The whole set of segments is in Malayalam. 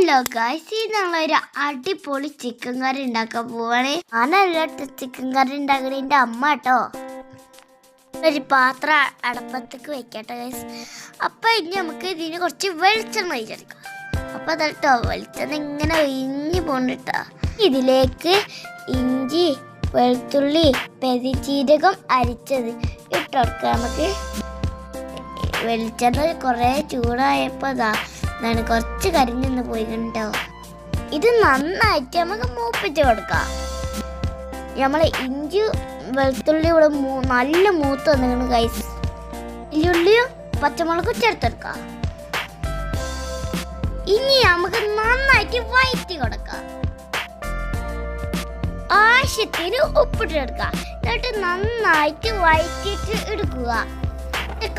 ഹലോ ഗായ്സ് ഞങ്ങളൊരു അടിപൊളി ചിക്കൻ കറി ഉണ്ടാക്കാൻ പോവാണ്. ഞാനല്ല ചിക്കൻ കറി ഉണ്ടാക്കണതിന്റെ അമ്മ കേട്ടോ ഒരു പാത്രം അടപ്പത്തേക്ക് വെക്കട്ടെ ഗൈസ് അപ്പൊ ഇനി നമുക്ക് ഇതിന് കുറച്ച് വെളിച്ചെണ്ണ ഒഴിച്ചെടുക്കാം. അപ്പൊ അതട്ടോ വെളിച്ചെണ്ണ ഇങ്ങനെ ഒഴിഞ്ഞ് പോണിട്ടാ ഇതിലേക്ക് ഇഞ്ചി വെളുത്തുള്ളി പെരിച്ചീരകം അരിച്ചത് ഇട്ടുകൊടുക്കാം നമുക്ക്. വെളിച്ചെണ്ണ കുറേ ചൂടായപ്പോൾ ഇതാ എന്താണ് കുറച്ച് കരിഞ്ഞൊന്ന് പോയി ഇത് നന്നായിട്ട് നമുക്ക് മൂപ്പിച്ച് കൊടുക്കാം. നമ്മളെ ഇഞ്ചി വെളുത്തുള്ളി ഇവിടെ നല്ല മൂത്ത് വന്നിങ്ങനെ കൈസ് ഉള്ളിയും പച്ചമുളകും ചേർത്തെടുക്കാം ഇനി നമുക്ക് നന്നായിട്ട് വയറ്റി കൊടുക്കാം. ആവശ്യത്തിന് ഉപ്പിട്ടെടുക്കാം എന്നിട്ട് നന്നായിട്ട് വയറ്റിയിട്ട് എടുക്കുക.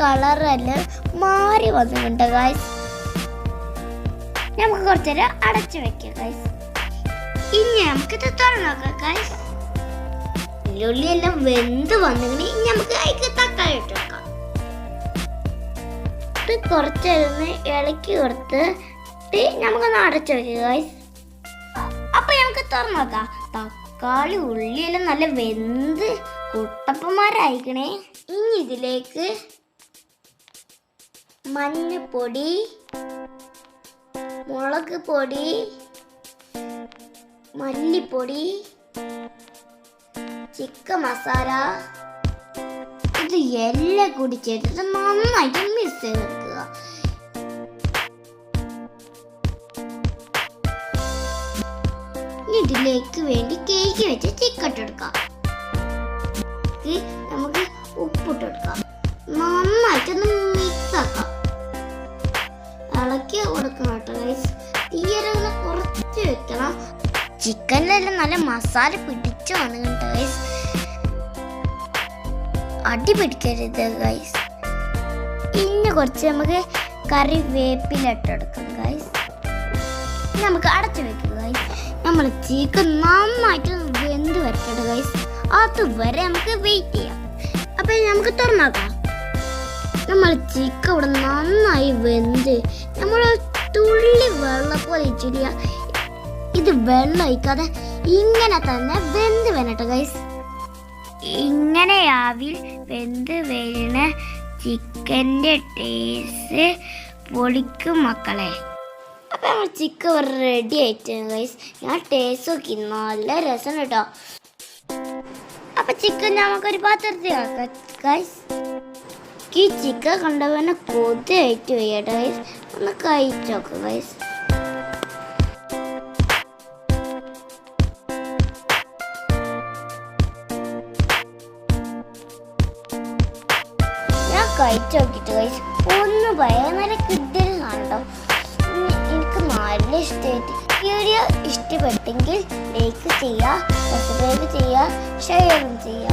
കളറെല്ലാം മാറി വന്നിട്ടുണ്ട് ഗൈസ് നമുക്ക് കുറച്ചേരം അടച്ചു വെക്കാം ഗൈസ് ഇനി നമുക്ക് ഇത് തുറന്നു നോക്കാം ഗൈസ് ഉള്ളി എല്ലാം വെന്ത് വന്നിങ്ങനെ ഇനി നമുക്ക് അതിക്ക് തക്കാളി ഇട്ട് വെക്കാം. ഇത് കുറച്ചേരൊന്ന് ഇളക്കി കൊടുത്ത് നമുക്കൊന്ന് അടച്ചു വെക്കുക ഗൈസ് അപ്പൊ നമുക്ക് തുറന്നു നോക്കാം. തക്കാളി ഉള്ളിയെല്ലാം നല്ല വെന്ത് കുട്ടപ്പന്മാരായിക്കണേ ഇനി ഇതിലേക്ക് മഞ്ഞപ്പൊടി മുളക് പൊടി മല്ലിപ്പൊടി ചിക്കൻ മസാല. ഇത് എല്ലാം കൂടി ചേർത്തിട്ട് നന്നായിട്ട് മിക്സ് ചെയ്തെടുക്കുക. വെക്കുക ഇതിലേക്ക് വേണ്ടി കേക്ക് വെച്ച് ചിക്കൻ ഇട്ടെടുക്കാം. നമുക്ക് ഉപ്പിട്ടെടുക്കാം നന്നായിട്ടൊന്ന് മിക്സ് ആക്കാം. കൊടുക്കണം കേട്ടോ കുറച്ച് വെക്കണം. ചിക്കനിലെല്ലാം നല്ല മസാല പിടിച്ചു കേട്ടോ ഗൈസ് അടി പിടിക്കരുത് ഗൈസ് ഇനി കുറച്ച് നമുക്ക് കറി വേപ്പിലിട്ടെടുക്കാം ഗൈസ് നമുക്ക് അടച്ചു വെക്കുക ഗൈസ് നമ്മൾ ചിക്കൻ നന്നായിട്ട് വെന്ത് വരട്ടെ ഗൈസ് അതുവരെ നമുക്ക് വെയിറ്റ് ചെയ്യാം. അപ്പോൾ നമുക്ക് തുറന്നാക്കാം നമ്മൾ ചിക്കൻ ഇവിടെ നന്നായി വെന്ത് നമ്മൾ തുള്ളി വെള്ളം പോലെ ഇച്ചിരിയ ഇത് വെള്ളം ഒഴിക്കാതെ ഇങ്ങനെ തന്നെ വെന്ത് വരട്ടെ ഗൈസ് ഇങ്ങനെ ആവിൽ വെന്ത് വരുന്ന ചിക്കന്റെ ടേസ്റ്റ് പൊളിക്കും മക്കളെ. അപ്പം നമ്മൾ ചിക്കൻ റെഡി ആയിട്ട് ഗൈസ് ഞാൻ ടേസ്റ്റ് നോക്കി നല്ല രസം കേട്ടോ അപ്പം ചിക്കൻ നമുക്കൊരു പാത്രത്തിൽ ആക്കാം ഗൈസ് ഈ ചിക്കൻ കണ്ടവനെ കൊതിയായിട്ട് വയ്യട്ടെ ഗൈസ് ഒന്ന് കഴിച്ചോക്ക് ഗൈസ് ഞാൻ കഴിച്ചു നോക്കിട്ട് ഗൈസ് ഒന്ന് ഭയങ്കര കണ്ടോ എനിക്ക് നല്ല ഇഷ്ടമായിട്ട് ഈ വീഡിയോ ഇഷ്ടപ്പെട്ടെങ്കിൽ ലൈക്ക് ചെയ്യുക സബ്സ്ക്രൈബ് ചെയ്യുക ഷെയറും ചെയ്യുക